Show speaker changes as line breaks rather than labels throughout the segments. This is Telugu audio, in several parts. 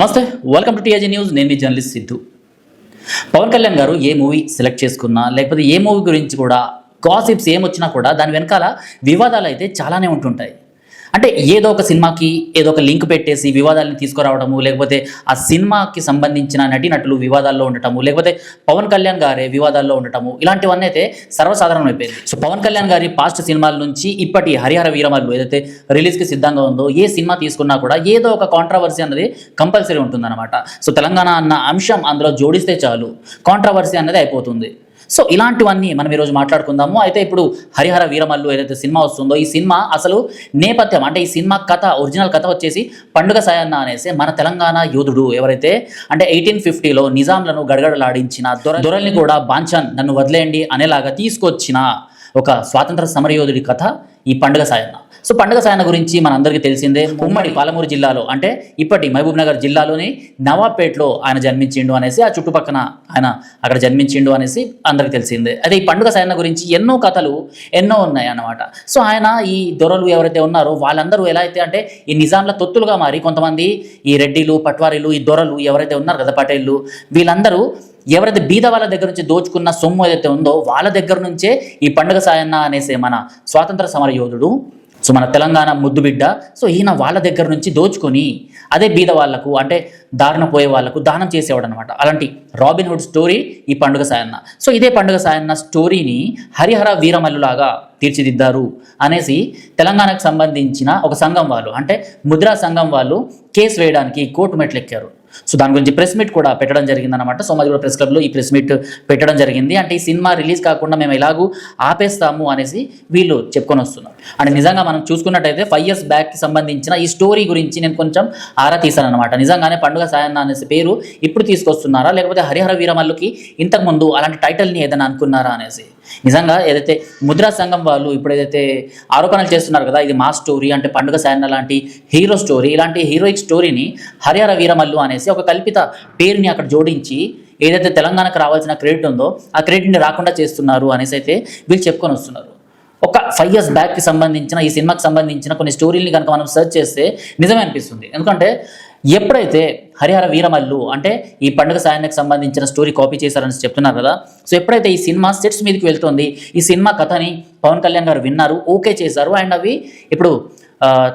నమస్తే వెల్కమ్ టు టీఆర్జీ న్యూస్ నేను మీ జర్నలిస్ట్ సిద్ధు. పవన్ కళ్యాణ్ గారు ఏ మూవీ సెలెక్ట్ చేసుకున్నా లేకపోతే ఏ మూవీ గురించి కూడా గాసిప్స్ ఏమొచ్చినా కూడా దాని వెనకాల వివాదాలు అయితే చాలానే ఉంటుంటాయి. అంటే ఏదో ఒక సినిమాకి ఏదో ఒక లింక్ పెట్టేసి వివాదాలను తీసుకురావడము లేకపోతే ఆ సినిమాకి సంబంధించిన నటీనటులు వివాదాల్లో ఉండటము లేకపోతే పవన్ కళ్యాణ్ గారే వివాదాల్లో ఉండటము ఇలాంటివన్నీ అయితే సర్వసాధారణం అయిపోయింది సో పవన్ కళ్యాణ్ గారి పాస్ట్ సినిమాల నుంచి ఇప్పటి హరిహర వీరమల్లు ఏదైతే రిలీజ్కి సిద్ధంగా ఉందో ఏ సినిమా తీసుకున్నా కూడా ఏదో ఒక కాంట్రవర్సీ అన్నది కంపల్సరీ ఉంటుందన్నమాట. సో తెలంగాణ అన్న అంశం అందులో జోడిస్తే చాలు. కాంట్రవర్సీ అన్నది అయిపోతుంది. సో ఇలాంటివన్నీ మనం ఈరోజు మాట్లాడుకుందాము. అయితే ఇప్పుడు హరిహర వీరమల్లు ఏదైతే సినిమా వస్తుందో ఈ సినిమా అసలు నేపథ్యం అంటే ఈ సినిమా కథ ఒరిజినల్ కథ వచ్చేసి పండుగ సాయన్న అనేసి మన తెలంగాణ యోధుడు ఎవరైతే అంటే ఎయిటీన్ ఫిఫ్టీలో నిజాంలను గడగడలాడించిన దొర దొరల్ని కూడా బాంఛన్ నన్ను వదిలేయండి అనేలాగా తీసుకొచ్చిన ఒక స్వాతంత్ర సమరయోధుడి కథ ఈ పండుగ సాయన్న. సో పండుగ సాయన గురించి మనందరికీ తెలిసిందే. ఉమ్మడి పాలమూరు జిల్లాలో అంటే ఇప్పటి మహబూబ్ నగర్ జిల్లాలోని నవాబ్పేట్లో ఆయన జన్మించిండు అనేసి ఆ చుట్టుపక్కన ఆయన అక్కడ జన్మించిండు అనేసి అందరికీ తెలిసిందే. అదే ఈ పండుగ సాయన గురించి ఎన్నో కథలు ఎన్నో ఉన్నాయి అన్నమాట సో ఆయన ఈ దొరలు ఎవరైతే ఉన్నారో వాళ్ళందరూ ఎలా అయితే అంటే ఈ నిజాంల తొత్తులుగా మారి కొంతమంది ఈ రెడ్డిలు పట్వారీలు ఈ దొరలు ఎవరైతే ఉన్నారు కదా పటేళ్ళు వీళ్ళందరూ ఎవరైతే బీద వాళ్ళ దగ్గర నుంచి దోచుకున్న సొమ్ము ఏదైతే ఉందో వాళ్ళ దగ్గర నుంచే ఈ పండుగ సాయన్న అనేసి మన స్వాతంత్ర సమర యోధుడు సో మన తెలంగాణ ముద్దు బిడ్డ. సో ఈయన వాళ్ళ దగ్గర నుంచి దోచుకొని అదే బీద వాళ్ళకు అంటే దారుణ పోయే వాళ్ళకు దానం చేసేవాడు అనమాట అలాంటి రాబిన్ హుడ్ స్టోరీ ఈ పండుగ సాయన్న. సో ఇదే పండుగ సాయన్న స్టోరీని హరిహర వీరమల్లులాగా తీర్చిదిద్దారు అనేసి తెలంగాణకు సంబంధించిన ఒక సంఘం వాళ్ళు అంటే ముద్రా సంఘం వాళ్ళు కేసు వేయడానికి కోర్టు మెట్లు ఎక్కారు సో దాని గురించి ప్రెస్ మీట్ కూడా పెట్టడం జరిగింది అనమాట సోమాజిగూడ ప్రెస్ క్లబ్లో ఈ ప్రెస్ మీట్ పెట్టడం జరిగింది. అంటే ఈ సినిమా రిలీజ్ కాకుండా మేము ఎలాగూ ఆపేస్తాము అనేసి వీళ్ళు చెప్పుకొని వస్తున్నారు. అంటే నిజంగా మనం చూసుకున్నట్టయితే ఫైవ్ ఇయర్స్ బ్యాక్కి సంబంధించిన ఈ స్టోరీ గురించి నేను కొంచెం ఆరా తీశాను అనమాట నిజంగానే పండుగ సాయన్న అనేసి పేరు ఇప్పుడు తీసుకొస్తున్నారా? లేకపోతే హరిహర వీరమల్లుకి ఇంతకుముందు అలాంటి టైటిల్ని ఏదైనా అనుకున్నారా అనేసి? నిజంగా ఏదైతే ముద్రా సంఘం వాళ్ళు ఇప్పుడు ఏదైతే ఆరోపణలు చేస్తున్నారు కదా ఇది మా స్టోరీ అంటే పండుగ సాయన్న లాంటి హీరో స్టోరీ ఇలాంటి హీరోయిక్ స్టోరీని హరిహర వీరమల్లు అనేసి ఒక కల్పిత పేరుని అక్కడ జోడించి ఏదైతే తెలంగాణకు రావాల్సిన క్రెడిట్ ఉందో ఆ క్రెడిట్ని రాకుండా చేస్తున్నారు అనేసి అయితే వీళ్ళు చెప్పుకొని వస్తున్నారు. ఒక ఫైవ్ ఇయర్స్ బ్యాక్కి సంబంధించిన ఈ సినిమాకి సంబంధించిన కొన్ని స్టోరీలు కనుక మనం సెర్చ్ చేస్తే నిజమే అనిపిస్తుంది. ఎందుకంటే ఎప్పుడైతే హరిహర వీరమల్లు అంటే ఈ పండుగ సాయానికి సంబంధించిన స్టోరీ కాపీ చేశారని చెప్తున్నారు కదా సో ఎప్పుడైతే ఈ సినిమా సెట్స్ మీదకి వెళ్తుంది ఈ సినిమా కథని పవన్ కళ్యాణ్ గారు విన్నారు ఓకే చేశారు అండ్ అవి ఇప్పుడు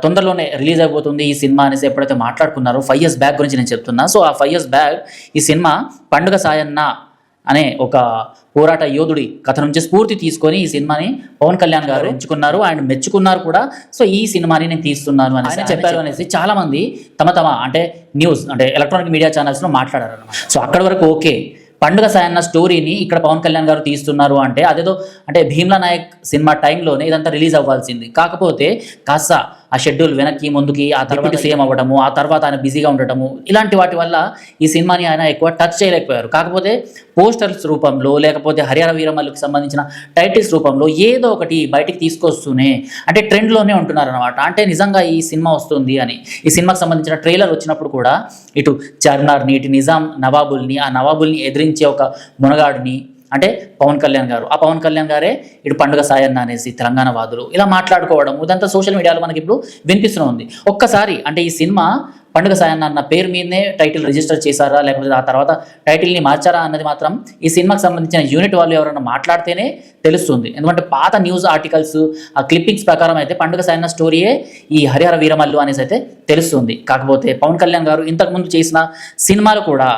తొందరలోనే రిలీజ్ అయిపోతుంది ఈ సినిమా అనేసి ఎప్పుడైతే మాట్లాడుకున్నారో ఫైవ్ ఇయర్స్ బ్యాక్ గురించి నేను చెప్తున్నా. సో ఆ ఫైవ్ ఇయర్స్ బ్యాక్ ఈ సినిమా పండుగ సాయన్న అనే ఒక పోరాట యోధుడి కథ నుంచి స్ఫూర్తి తీసుకొని ఈ సినిమాని పవన్ కళ్యాణ్ గారు ఎంచుకున్నారు అండ్ మెచ్చుకున్నారు కూడా. సో ఈ సినిమాని నేను తీస్తున్నాను అనేసి చెప్పారు అనేసి చాలా మంది తమ తమ అంటే న్యూస్ అంటే ఎలక్ట్రానిక్ మీడియా ఛానల్స్లో మాట్లాడారు సో అక్కడి వరకు ఓకే. పండుగ సాయన్న స్టోరీని ఇక్కడ పవన్ కళ్యాణ్ గారు తీస్తున్నారు అంటే అదేదో అంటే భీమ్లా నాయక్ సినిమా టైంలోనే ఇదంతా రిలీజ్ అవ్వాల్సింది. కాకపోతే కాస్త ఆ షెడ్యూల్ వెనక్కి ముందుకి ఆ తర్వాత సీఎం అవ్వడము ఆ తర్వాత ఆయన బిజీగా ఉండటము ఇలాంటి వాటి వల్ల ఈ సినిమాని ఆయన ఎక్కువ టచ్ చేయలేకపోయారు. కాకపోతే పోస్టర్స్ రూపంలో లేకపోతే హరిహర వీరమల్లుకి సంబంధించిన టైటిల్స్ రూపంలో ఏదో ఒకటి బయటికి తీసుకొస్తూనే అంటే ట్రెండ్లోనే ఉంటున్నారు అనమాట అంటే నిజంగా ఈ సినిమా వస్తుంది అని. ఈ సినిమాకి సంబంధించిన ట్రైలర్ వచ్చినప్పుడు కూడా ఇటు చార్మినార్ నీటి నిజాం నవాబుల్ని ఆ నవాబుల్ని ఎదిరించే ఒక మునగాడిని అంటే పవన్ కళ్యాణ్ గారు. ఆ పవన్ కళ్యాణ్ గారే ఇటు పండుగ సాయన్న అనేసి తెలంగాణ వాదులు ఇలా మాట్లాడుకోవడం ఇదంతా సోషల్ మీడియాలో మనకి ఇప్పుడు వినిపిస్తూ ఉంది. ఒక్కసారి అంటే ఈ సినిమా పండుగ సాయన్న అన్న పేరు మీదనే టైటిల్ రిజిస్టర్ చేశారా లేకపోతే ఆ తర్వాత టైటిల్ని మార్చారా అన్నది మాత్రం ఈ సినిమాకి సంబంధించిన యూనిట్ వాళ్ళు ఎవరైనా మాట్లాడితేనే తెలుస్తుంది. ఎందుకంటే పాత న్యూస్ ఆర్టికల్స్ ఆ క్లిప్పింగ్స్ ప్రకారం అయితే పండుగ సాయన్న స్టోరీయే ఈ హరిహర వీరమల్లు అనేసి అయితే తెలుస్తుంది. కాకపోతే పవన్ కళ్యాణ్ గారు ఇంతకుముందు చేసిన సినిమాలు కూడా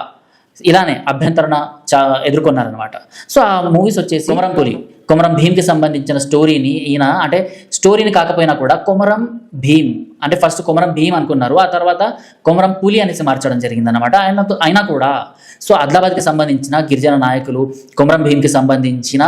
ఇలానే అభ్యంతరణ చా ఎదుర్కొన్నారనమాట సో ఆ మూవీస్ వచ్చేసి కొమరం పులి కొమరం భీమ్కి సంబంధించిన స్టోరీని ఈయన అంటే స్టోరీని కాకపోయినా కూడా కొమరం భీమ్ అంటే ఫస్ట్ కొమరం భీమ్ అనుకున్నారు. ఆ తర్వాత కొమరం పులి అనేసి మార్చడం జరిగిందనమాట ఆయన అయినా కూడా. సో ఆదిలాబాద్కి సంబంధించిన గిరిజన నాయకులు కొమరం భీమ్కి సంబంధించిన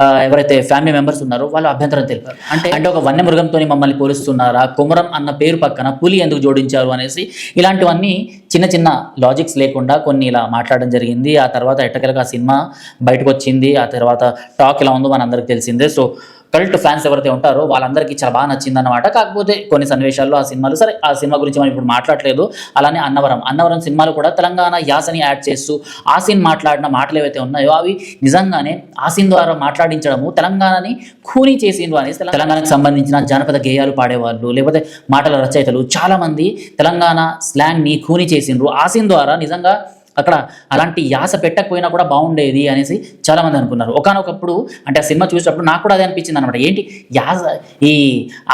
ఎవరైతే ఫ్యామిలీ మెంబర్స్ ఉన్నారో వాళ్ళు అభ్యంతరం తెలిపారు. అంటే అంటే ఒక వన్యమృగంతో మమ్మల్ని పోలుస్తున్నారా? కుమరం అన్న పేరు పక్కన పులి ఎందుకు జోడించారు అనేసి ఇలాంటివన్నీ చిన్న చిన్న లాజిక్స్ లేకుండా కొన్ని ఇలా మాట్లాడడం జరిగింది. ఆ తర్వాత ఎట్టకెలక ఆ సినిమా బయటకు వచ్చింది ఆ తర్వాత టాక్ ఎలా ఉందో మనందరికి తెలిసిందే. సో కల్ట్ ఫ్యాన్స్ ఎవరైతే ఉంటారో వాళ్ళందరికీ చాలా బాగా నచ్చిందన్నమాట. కాకపోతే కొన్ని సన్నివేశాల్లో ఆ సినిమాలు సరే ఆ సినిమా గురించి మనం ఇప్పుడు మాట్లాడలేదు. అలానే అన్నవరం. అన్నవరం సినిమాలు కూడా తెలంగాణ యాసని యాడ్ చేస్తూ ఆ సీన్ మాట్లాడిన మాటలు ఏవైతే ఉన్నాయో అవి నిజంగానే ఆ సీన్ ద్వారా మాట్లాడించడము తెలంగాణని ఖూనీ చేసిండు అనేసి తెలంగాణకు సంబంధించిన జానపద గేయాలు పాడేవాళ్ళు లేకపోతే మాటల రచయితలు చాలామంది తెలంగాణ స్లాంగ్ని ఖూనీ చేసిండ్రు. ఆ సీన్ ద్వారా నిజంగా అక్కడ అలాంటి యాస పెట్టకపోయినా కూడా బాగుండేది అనేసి చాలా మంది అనుకున్నారు. ఒకనొకప్పుడు అంటే ఆ సినిమా చూసినప్పుడు నాకు కూడా అదే అనిపించింది అనమాట ఏంటి? యాస ఈ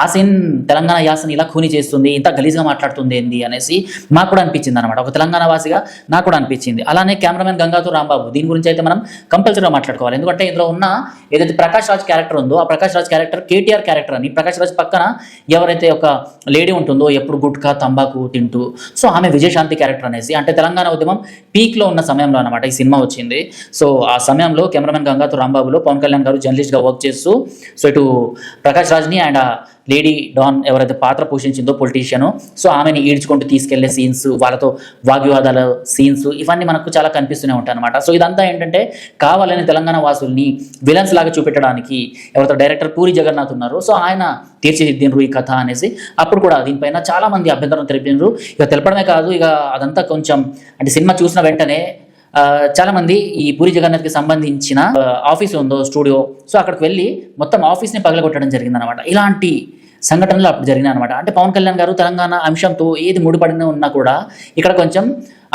ఆ తెలంగాణ యాసని ఇలా ఖూని చేస్తుంది ఇంత గలీజ్గా మాట్లాడుతుంది ఏంది అనేసి నాకు కూడా అనిపించింది అనమాట ఒక తెలంగాణ వాసిగా నాకు కూడా అనిపించింది. అలానే కెమెరామెన్ గంగాతో రాంబాబు దీని గురించి అయితే మనం కంపల్సరీగా మాట్లాడుకోవాలి. ఎందుకంటే ఇందులో ఉన్న ఏదైతే ప్రకాష్ రాజ్ క్యారెక్టర్ ఉందో ఆ Prakash Raj character KTR character అని ప్రకాష్ రాజ్ పక్కన ఎవరైతే ఒక లేడీ ఉంటుందో ఎప్పుడు గుట్కా తంబాకు తింటూ సో ఆమె విజయశాంతి క్యారెక్టర్ అనేసి అంటే తెలంగాణ ఉద్యమం పీక్లో ఉన్న సమయంలో అనమాట ఈ సినిమా వచ్చింది. సో ఆ సమయంలో కెమెరామెన్ గంగాతో రాంబాబులో పవన్ కళ్యాణ్ గారు జర్నలిస్ట్గా వర్క్ చేస్తూ సో ఇటు ప్రకాష్ రాజ్ని అండ్ లేడీ డాన్ ఎవరైతే పాత్ర పోషించిందో పొలిటీషియన్ సో ఆమెని ఈడ్చుకుంటూ తీసుకెళ్ళే సీన్స్ వాళ్ళతో వాగ్వివాదాల సీన్స్ ఇవన్నీ మనకు చాలా కనిపిస్తూనే ఉంటాయి అనమాట సో ఇదంతా ఏంటంటే కావాలని తెలంగాణ వాసుల్ని విలన్స్ లాగా చూపెట్టడానికి ఎవరితో డైరెక్టర్ పూరి జగన్నాథ్ ఉన్నారు. సో ఆయన తీర్చిదిద్దిండ్రు ఈ కథ అనేసి. అప్పుడు కూడా దీనిపైన చాలా మంది అభ్యంతరం తెలిపిండ్రు. ఇక తెలపడమే కాదు ఇక అదంతా కొంచెం అంటే సినిమా చూసిన వెంటనే ఆ, చాలా మంది ఈ పూరి జగన్నాథ్కి సంబంధించిన ఆఫీస్ ఉందో స్టూడియో సో అక్కడికి వెళ్ళి మొత్తం ఆఫీస్ని పగలగొట్టడం జరిగింది అనమాట ఇలాంటి సంఘటనలు అప్పుడు జరిగినాయి అనమాట అంటే పవన్ కళ్యాణ్ గారు తెలంగాణ అంశంతో ఏది ముడిపడిన ఉన్నా కూడా ఇక్కడ కొంచెం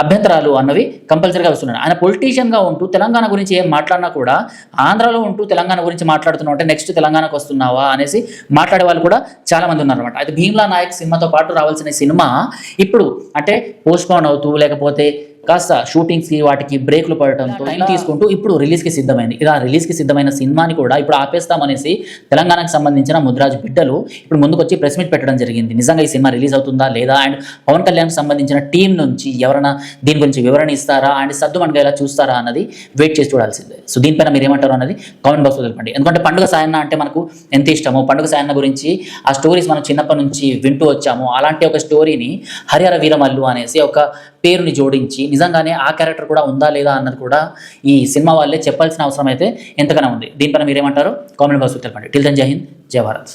అభ్యంతరాలు అన్నవి కంపల్సరీగా వస్తున్నాయి. ఆయన పొలిటీషియన్గా ఉంటూ తెలంగాణ గురించి ఏం మాట్లాడినా కూడా ఆంధ్రాలో ఉంటూ తెలంగాణ గురించి మాట్లాడుతున్నావు అంటే నెక్స్ట్ తెలంగాణకు వస్తున్నావా అనేసి మాట్లాడే వాళ్ళు కూడా చాలామంది ఉన్నారనమాట ఉన్నారన్నమాట. అయితే భీమ్లా నాయక్ సినిమాతో పాటు రావాల్సిన సినిమా ఇప్పుడు అంటే పోస్ట్పోన్ అవుతూ లేకపోతే కాస్త షూటింగ్స్కి వాటికి బ్రేక్లు పడటంతో టైం తీసుకుంటూ ఇప్పుడు రిలీజ్కి సిద్ధమైంది. ఇలా రిలీజ్కి సిద్ధమైన సినిమాని కూడా ఇప్పుడు ఆపేస్తామనేసి తెలంగాణకు సంబంధించిన ముద్రాజ్ బిడ్డలు ఇప్పుడు ముందుకొచ్చి ప్రెస్ మీట్ పెట్టడం జరిగింది. నిజంగా ఈ సినిమా రిలీజ్ అవుతుందా లేదా? అండ్ పవన్ కళ్యాణ్కి సంబంధించిన టీం నుంచి ఎవరైనా దీని గురించి వివరణ ఇస్తారా? అండ్ సద్దు మనగేలా చూస్తారా అన్నది వెయిట్ చేసి చూడాల్సిందే. సో దీనిపైన మీరు ఏమంటారు అన్నది కామెంట్ బాక్స్లో తెలపండి. ఎందుకంటే పండుగ సాయన్న అంటే మనకు ఎంత ఇష్టమో? పండుగ సాయన్న గురించి ఆ స్టోరీస్ మనం చిన్నప్పటి నుంచి వింటూ వచ్చాము. అలాంటి ఒక స్టోరీని హరిహర వీరమల్లు అనేసి ఒక పేరుని జోడించి నిజంగానే ఆ క్యారెక్టర్ కూడా ఉందా లేదా అన్నది కూడా ఈ సినిమా వాళ్ళే చెప్పాల్సిన అవసరం అయితే ఎంతగానో ఉంది. దీనిపైన మీరేమంటారు కామెంట్ బాక్స్లో తెలపండి. టిల్ దెన్ జై హింద్ జై భారత్